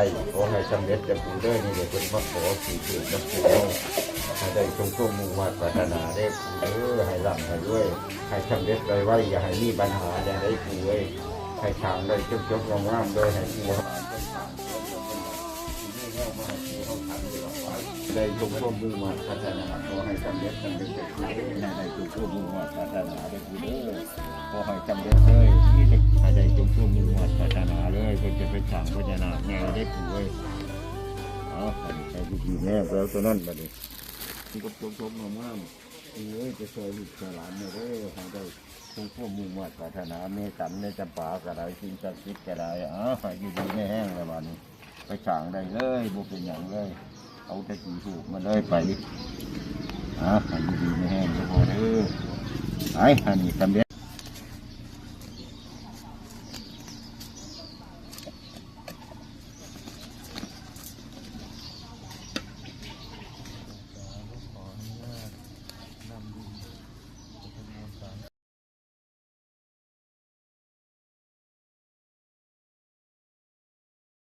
ให้ขอให้สำเร็จกับผู้เด้อนี่เดี๋ยวเป็นมาขอสี่ถูกกับผู้เฮาให้ได้ชมชมมุ่งมั่นปรารถนาได้ผู้เด้อให้ร่ำให้ด้วยให้สำเร็จไวไว้อย่าให้มีปัญหาอย่าได้ผู้เอ้ยให้ทางได้จบจบงามๆด้วยให้ผู้เฮาได้ชมชมมุ่งมั่นพัฒนาขอให้สำเร็จสำเร็จกับผู้เด้อให้ได้ชมชมมุ่งมั่นพัฒนาได้ผู้เด้อขอให้สำเร็จเลย จะไปสร้านาคไงได้ผู้เอ้เอาอันนี้ใช้วิธีแม่แล้วตัวนั้นมาดิที่ก็ชมชมงามๆเอ้ยจะช่วยลูกหลานเนี่ยเด้อให้ได้คงพ่อมุ่งมั่นปรารถนาเมตตันในจำปากระไรสิ่งศักดิ์สิทธิ์กระไรอ๋อให้อยู่ดีไม่แห้งเลยวันนี้ไปสั่งได้เลยบุกเป็นอย่างเลย เอาแต่สีถูกมาเลยไปอะให้อยู่ดีไม่แห้งก็พอเด้อไอ้อันนี้สำเร็จ